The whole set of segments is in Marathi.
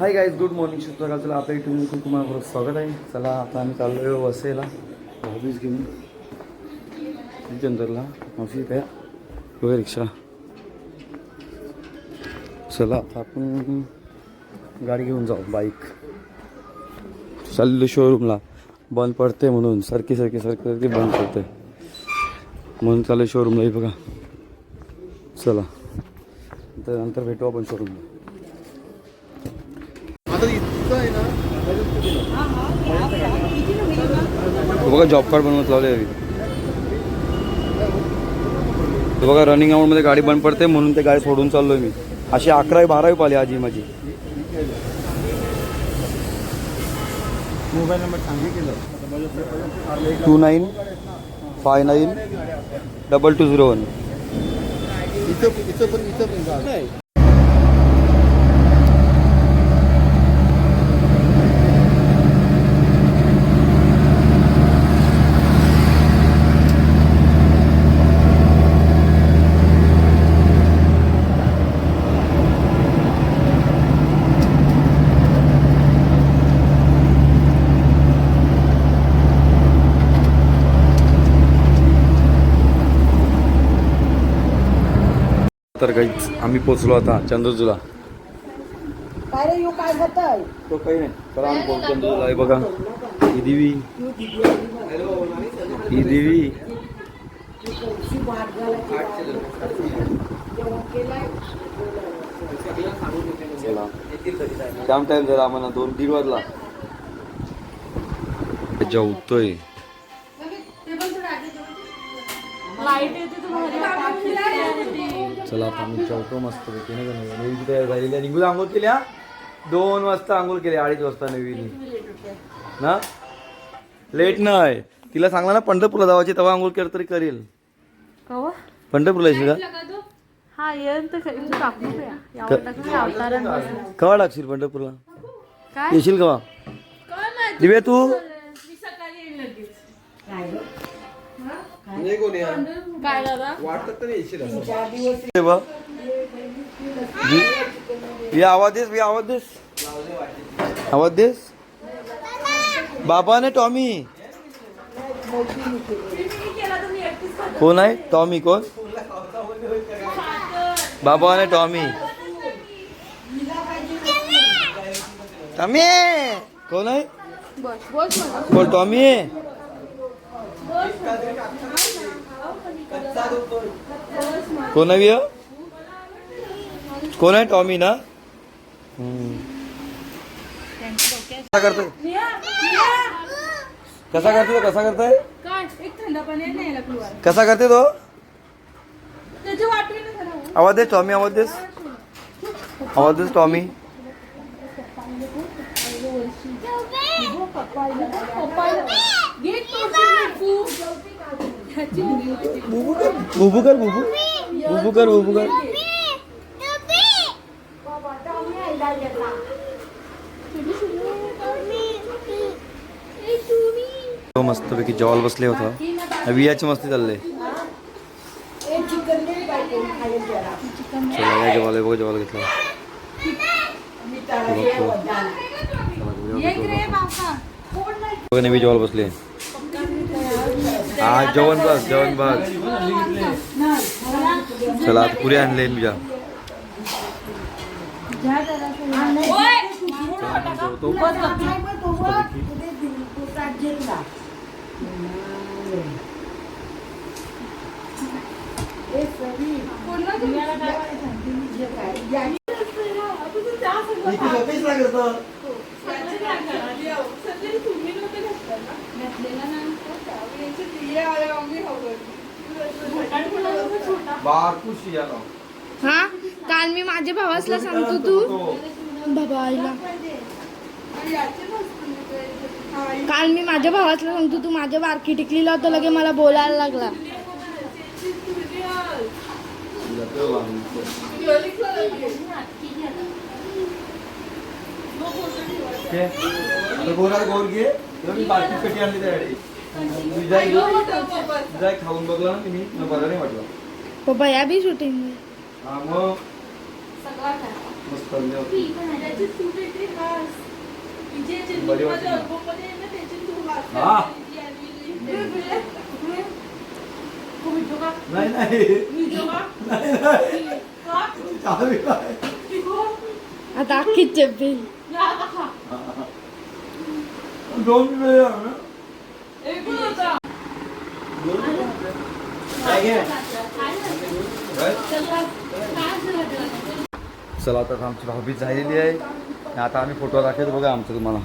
हाय गाईज गुड मॉर्निंग शुभ चला आपल्या इथून खूप तुम्हाला स्वागत आहे. चला आता आम्ही चाललो आहे वसेला. ऑफिस घेऊन. चंदरला मावशी काय बघा रिक्षा. चला आता आपण गाडी घेऊन जाऊ बाईक चाललो शोरूमला बंद पडते म्हणून. सारखी सारखी सारखी सारखी बंद पडते म्हणून चालू शोरूमलाही बघा. चला. तर नंतर भेटू आपण शोरूमला हे बघा जॉब कार्ड बनवत लावले हे बघा रनिंगमध्ये गाडी बंद पडते म्हणून ते गाडी सोडून चाललोय मी. अशी अकरावी बारावी पाली आजी माझी. Mobile number two nine five nine double two zero one. तर काही आम्ही पोचलो आता चंद्रजूला. काय रे यो काय होतंय तो काही नाही. तर आम्ही पोहोचलो चंद्रजूला. हे बघा ही देवी. ही देवी. टाइम टाइम झाला आम्हाला दोन दीड वाजला. जेवतोय. चला आता आम्ही जेवतो मस्त पैकी नाही? नवीन तयार झालेली आहे. निघून आंघोळ केल्या दोन वाजता आंघोळ केली अडीच वाजता नवीन. ना? लेट नाही. तिला सांगला ना पंढरपूरला जावायची तेव्हा आंघोळ केलं तरी करेल. कवा? पंढरपूरला येशील का? हा तर टाकू? यावर टाकून. कवा टाकशील पंढरपूरला? काय? येशील कवा? दिव्या तू? नाही कोणी आहे? काय दादा? वाटतं तर येशील असं. ये आवाज देस ये आवाज देस. आवाज देस. बाबा ने टॉमी. कोण आहे? टॉमी कोण? बाबा ने टॉमी. टॉमी. कोण आहे? कोण टॉमी. आहे कोण आहे ह्यो? कोण आहे टॉमी ना हम्म. कसा करतोय कसा करतोय तो? कसा करतोय काय एक थंड पाणी नाही यायला पिवायला. कसा करते तो त्याची वाटवी नाही करा. आवाज दे टॉमी आवाज देस आवाज देस टॉमी पप्पाला. मुली होती. बुबू। कर बुबू बुबू कर बुबू कर तो मस्तपैकी जेवायला बसले होता. वियाची मस्ती चालले. जेवायला बघा जेवायला घेतलं. बाबा. नेहमी जेवायला बसले. हा जेवण बस जेवण बस. चला आता पुरी आणले तुझ्या लागत बारकुशी हा? काल मी माझ्या भावासला सांगतो तू. बाबा आईला. काल मी माझ्या भावाला सांगतो तू माझ्या बारकी टिकलीला होतं लगे मला बोलायला लागला. गोरा गोर घे. बाकी पेटी आणली त्यासाठी तुझा खाऊन बघला ना तुम्ही बरं नाही वाटलं पप्पा या बी शूटिंग हा मग मस्त बरी नाही नाही नाही, नाही. चालू आहे. आता अख्खीच चप्पी दोन वेळ? चला आता आमची हॉबी झालेली आहे. आता आम्ही फोटो दाखवतो बघा आमचं तुम्हाला.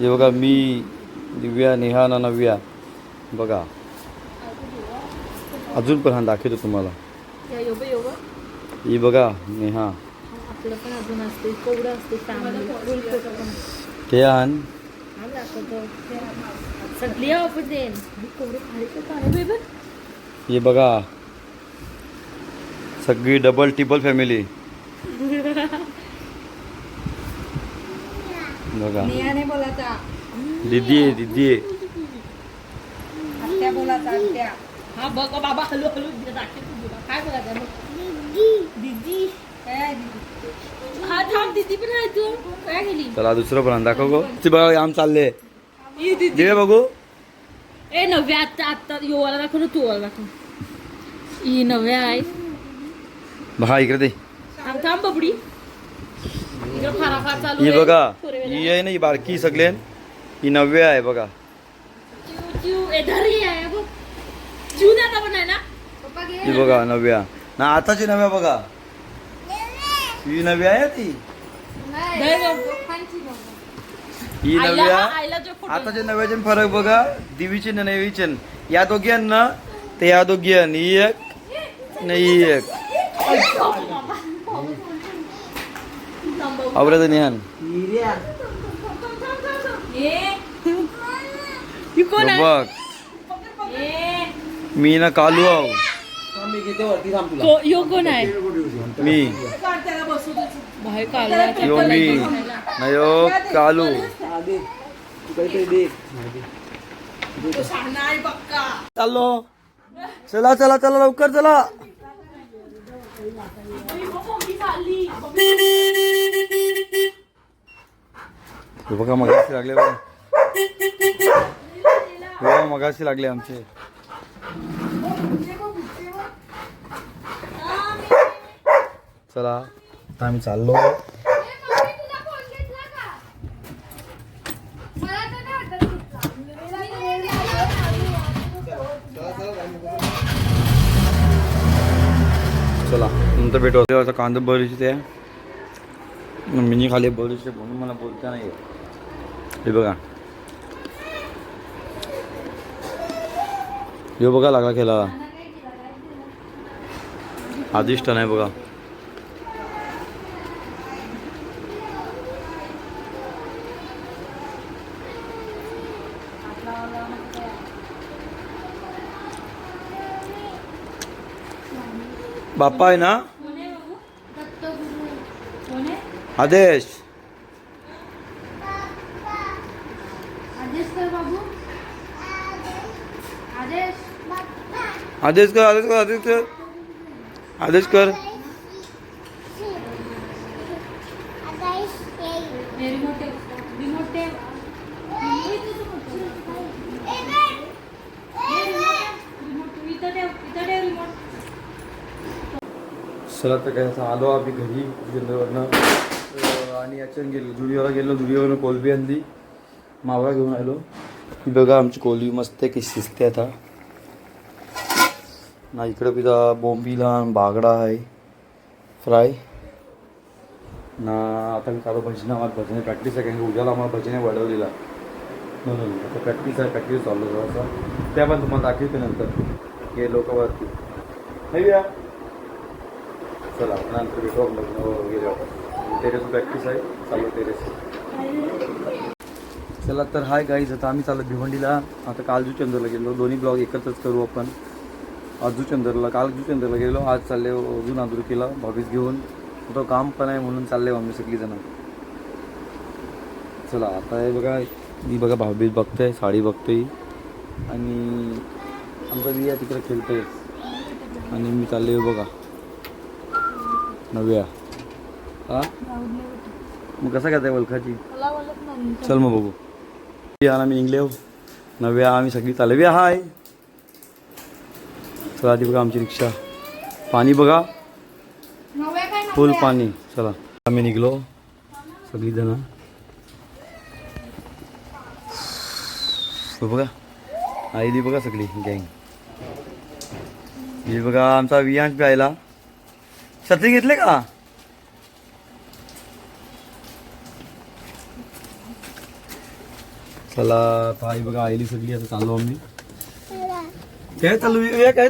हे बघा मी दिव्या नेहा ना नव्या. बघा. अजून पण हा दाखवतो तुम्हाला. ही बघा नेहा. असते ते आण. आपण देन कोवडे खाली तर पाणी बेबी हे बघा सगळी डबल टिबल फॅमिली बघा नेहाने बोलायचा दीदी आहे दीदी। आहे आत्या बोलायचा आत्या। हा बघ बाबा हलू हलू दाखवतो तुला काय बघायचं दीदी। काय दिदी? हा थांब दीदी पण आहे तू. काय गेली चला दुसरं पण दाखव गो. ते बघा आम चालले. दीदी दिवे बघू. ए नव्या आत्ता आत्ता योवाला दाखव ना तू वाला दाखव. ही नव्या आहे हा इकडे दे. थांब थांब बबडी. इकडे फाराफार चालू ही आहे. बघा. फोरवेला. ही आहे ना ही बारकी सगळ्यान ही नव्या आहे बघा. चिव चिव ए धर ही आहे बघ. चिव दादा पण आहे ना. ही बघा नव्या. ना आताची नव्या बघा. ही नव्या आहे ती. धर बघ. ही नव्या आईला जो नव्याचे फरक बघा दिवीचे आणि नवीचे या दोघी ना ते या दोघी ही एक. नाही एक आवडत निहान बघ. मी ना कालू आहो. मी घेते वरती थांब तुला. को- यो कोण आहे? मी. बाहेर काढला यो मी. ना यो कालू. हा, दे. तू काहीतरी दे चाललो. चला चला चला लवकर चला. हे बघा मगाशी लागले बघा. हे बघा मगाशी लागले आमचे. चला. आता आम्ही चाललो. चला नंतर भेटू. आता कांदा बरीच ते. मिनी खाली बरीचशे म्हणून मला बोलता नाही. हे बघा. हे बघा लागला खेळा आदिष्ट नाही बघा. बाप्पा आहे ना? आदेश. आदेश कर बाबू आदेश आदेश कर आदेश कर. आदेश कर. मोठे चला तर काय असं आलो आम्ही घरी जुन्नरवरनं आणि याच्यानं गेलो जुडिओला गेलो जुडिओवरनं कोलबी आणली. मावळा घेऊन आलो. बघा आमची कोलबी मस्त आहे की शिजते आता. ना इकडं पिता बोंबीला बागडा आहे फ्राय. ना आता मी चालू भजनं आम्हाला भजने प्रॅक्टिस आहे कारण की उद्याला आम्हाला भजने वाढवलेला म्हणून आता प्रॅक्टिस आहे प्रॅक्टिस चालू आहे जरासा. त्या पण तुम्हाला दाखवते नंतर. हे लोक वरती नाही या चला नंतर भेटू आपण. लग्न वगैरे टेरेस प्रॅक्टिस आहे. चालू टेरेस चला तर हाय गाईज आता आम्ही चाललो भिवंडीला. आता कालजूचंद्रला गेलो. दोन्ही ब्लॉग एकत्रच करू आपण. आजूचंद्रला जुचंदरला काल गेलो. आज चालले अजून आदुरकीला भावीस घेऊन. तो काम पण आहे म्हणून चालले आम्ही सगळीजणं चला आता हे बघा मी बघा भावीस बघतोय साडी बघतोय. आणि आमचा विया तिकडे खेळतोय. आणि मी चालले बघा. नव्या. हा? मग कसा घेताय वलखाची? चल मग बघू. या आम्ही निघले हो. नव्या आम्ही सगळी चालवी हाय. चला आधी बघा आमची रिक्षा. पाणी बघा. फुल पाणी. चला. आम्ही निघलो. सगळी जण बघा. आईली बघा सगळी गँग. हे बघा आमचा वियांश प्यायला छत्री घेतले का? चला आता आई बघा आईली सगळी आता चाललो आम्ही. काय चालू विवेक काय?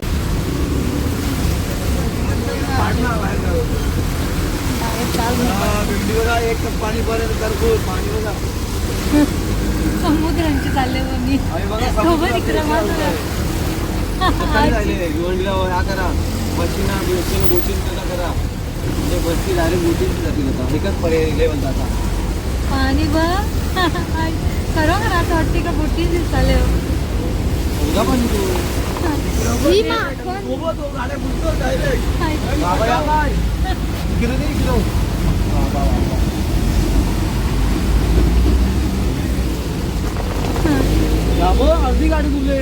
एक कप पाणी पर्यंत करतो पाणी बघा समुद्रांची चालले. आई बघा ह्या करा. बसशीना बोटीनं बोटीन त्याला करा. ते बसची डायरेक्ट बोटीन जातील आता. एकच पर्याय म्हणतात आता पाणी बघ खरोखर असं वाटते का बोटी चालले उद्या पण तू बाबा या बाय. किलो दे किलो अर्धी गाडी तुले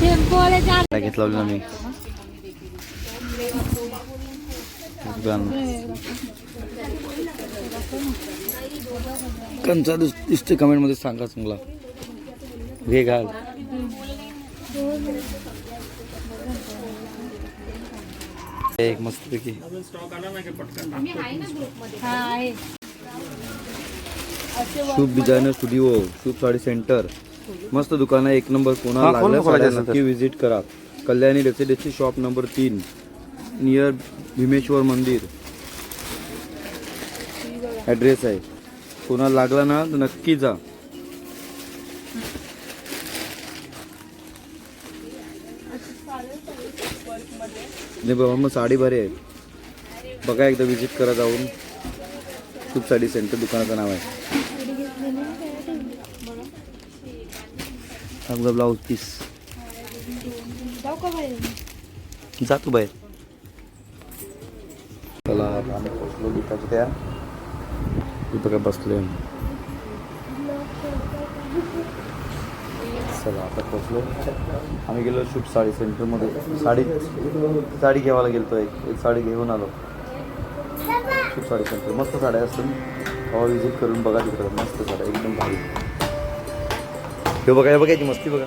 टेम्पोवाले चार काय घेतला मी कंचा दिसते कमेंटमध्ये सांगा चांगला. हे घाल. एक मस्त पैकी शुभ डिझायनर स्टुडिओ शुभ साडी सेंटर. मस्त दुकान आहे एक नंबर कोणा लागल्या साड्या नक्की विजिट करा. कल्याणी रेसिडेन्सी शॉप नंबर तीन. नियर भीमेश्वर मंदिर ॲड्रेस आहे. कोणाला लागला ना तर नक्की जा. नाही बाबा मग साडी भारी आहे. बघा एकदा विजिट करा जाऊन. शुभ साडी सेंटर दुकानाचं नाव आहे. ब्लाऊज पीस जातो बाहेर. आता आम्ही पोचलो गेलो शुभ साडी सेंटरमध्ये साडी साडी घ्यायला गेलतो एक एक साडी आलो शुभ साडी सेंटर मस्त साड्या असतात तेव्हा तिकडं मस्त साड्या एकदम भारी हे हे मस्ती बघा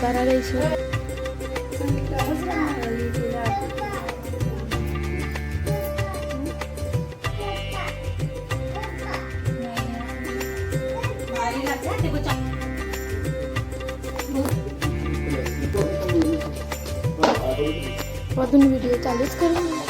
फोटो काढायला यायची. अजून व्हिडिओ चालूच करू